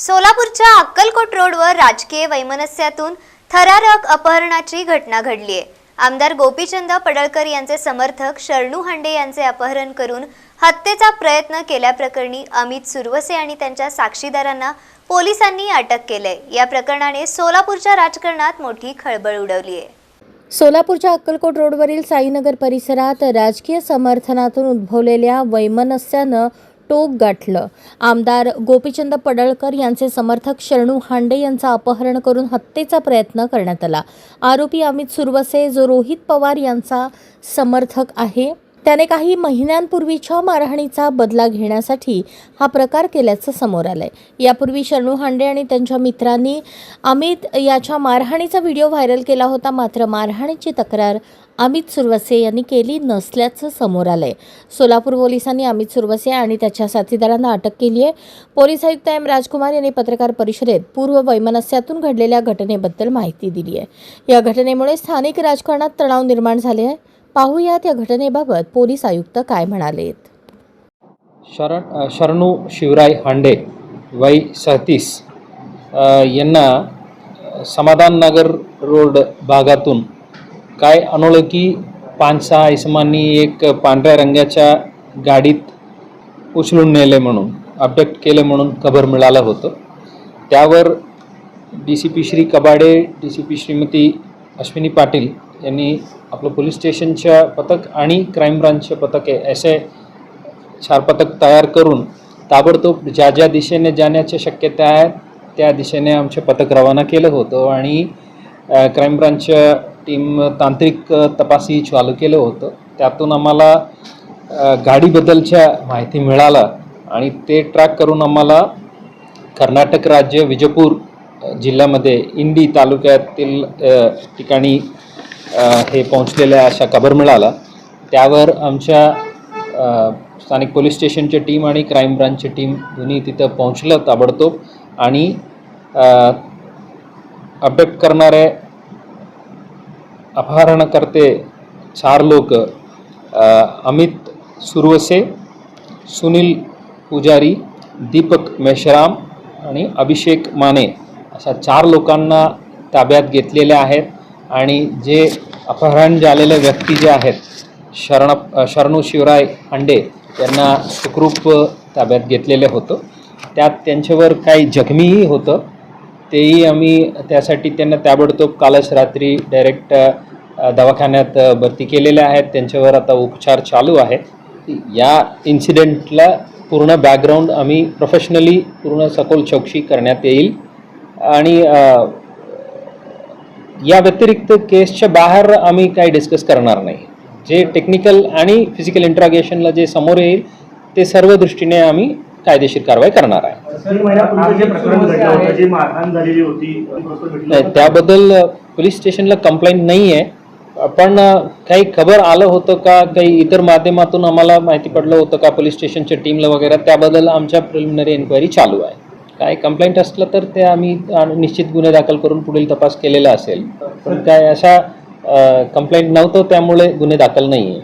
सोलापूरच्या अक्कलकोट रोडवर राजकीय वैमनस्यातून थरारक अपहरणाची घटना घडली आहे. आमदार गोपीचंद पडळकर यांचे समर्थक शरणू हांडे यांचे अपहरण करून हत्येचा प्रयत्न केल्याप्रकरणी अमित सुरवसे आणि त्यांच्या साक्षीदारांना पोलिसांनी अटक केलंय. या प्रकरणाने सोलापूरच्या राजकारणात मोठी खळबळ उडवली आहे. सोलापूरच्या अक्कलकोट रोडवरील साईनगर परिसरात राजकीय समर्थनातून उद्भवलेल्या वैमनस्यानं टोक गाठलं. आमदार गोपीचंद पडळकर यांचे समर्थक शरणू हांडे यांचा अपहरण करून हत्येचा प्रयत्न करण्यात आला. आरोपी अमित सुरवसे जो रोहित पवार यांचा समर्थक आहे त्याने काही महिन्यांपूर्वीच्या मारहाणीचा बदला घेण्यासाठी हा प्रकार केल्याचं समोर आलंय. यापूर्वी शरणू हांडे आणि त्यांच्या मित्रांनी अमित याच्या मारहाणीचा व्हिडिओ व्हायरल केला होता. मात्र मारहाणीची तक्रार अमित सुरवसे यांनी केली नसल्याचं समोर आलंय. सोलापूर पोलिसांनी अमित सुरवसे आणि त्याच्या साथीदारांना अटक केली आहे. पोलीस आयुक्त एम राजकुमार यांनी पत्रकार परिषदेत पूर्व वैमनस्यातून घडलेल्या घटनेबद्दल माहिती दिली आहे. या घटनेमुळे स्थानिक राजकारणात तणाव निर्माण झाले आहे. पाहूयात या घटनेबाबत पोलीस आयुक्त काय म्हणालेत. शरण शरणू शिवराय हांडे वय सतीस यांना समाधान नगर रोड भागातून काय अनोळखी पाच सहा इसमांनी एक पांढऱ्या रंगाच्या गाडीत उचलून नेले म्हणून अपडेट केले म्हणून खबर मिळालं होतं. त्यावर D C P Shri Kabade D C P Shrimati Ashwini Patil यांनी आपलं पोलीस स्टेशनच्या पथक आणि क्राईम ब्रांचचे पथके असे चार पथक तयार करून ताबडतोब ज्या ज्या दिशेने जाण्याच्या शक्यता आहेत त्या दिशेने आमचे पथक रवाना केलं होतं आणि क्राईम ब्रांचच्या टीम तांत्रिक तपासही चालू केलं होतं. त्यातून आम्हाला गाडीबद्दलच्या माहिती मिळाला आणि ते ट्रॅक करून आम्हाला कर्नाटक राज्य विजयपूर जिल्ह्यामध्ये इंडी तालुक्यातील ठिकाणी हे पोहोचलेल्या अशा खबर मिळाला. त्यावर आमच्या स्थानिक पोलीस स्टेशनची टीम आणि क्राईम ब्रांचची टीम दोन्ही तिथं पोहोचलं ताबडतोब आणि अपडेट करणारे अपहरणकर्ते चार लोक अमित सुरवसे सुनील पुजारी दीपक मेश्राम आणि अभिषेक माने अशा चार लोकांना ताब्यात घेतलेल्या आहेत आणि जे अपहरण झालेले व्यक्ती जे आहेत शरण शरणू शिवराय अंडे यांना सुखरूप ताब्यात घेतलेलं होतं. त्यात त्यांच्यावर काही जखमीही होतं. तेही आम्ही त्यासाठी त्यांना ताबडतोब कालच रात्री डायरेक्ट दवाखान्यात भरती केलेल्या आहेत. त्यांच्यावर आता उपचार चालू आहेत. या इन्सिडेंटला पूर्ण बॅकग्राऊंड आम्ही प्रोफेशनली पूर्ण सखोल चौकशी करण्यात येईल. आणि या व्यतिरिक्त केसच्या बाहेर आम्ही काही डिस्कस करणार नाही. जे टेक्निकल आणि फिजिकल इंट्रागेशनला जे समोर येईल ते सर्व दृष्टीने आम्ही कायदेशीर कारवाई करणार आहे. तीन महिन्यापूर्वी जे प्रकरण घडलं होतं जी मारहाण झालेली होती ती गोष्ट भेटली नाही त्याबद्दल पोलीस स्टेशनला कंप्लेंट नाही आहे पण काही खबर आलं होतं का? काही इतर माध्यमातून आम्हाला माहिती पडलं होतं का? पोलीस स्टेशनच्या टीमला वगैरे. त्याबद्दल आमच्या प्रिलिमिनरी एन्क्वायरी चालू आहे. काय कंप्लेंट असलं तर ते आम्ही निश्चित गुन्हे दाखल करून पुढील तपास केलेला असेल. पण काय अशा कंप्लेंट नव्हतं त्यामुळे गुन्हे दाखल नाही आहे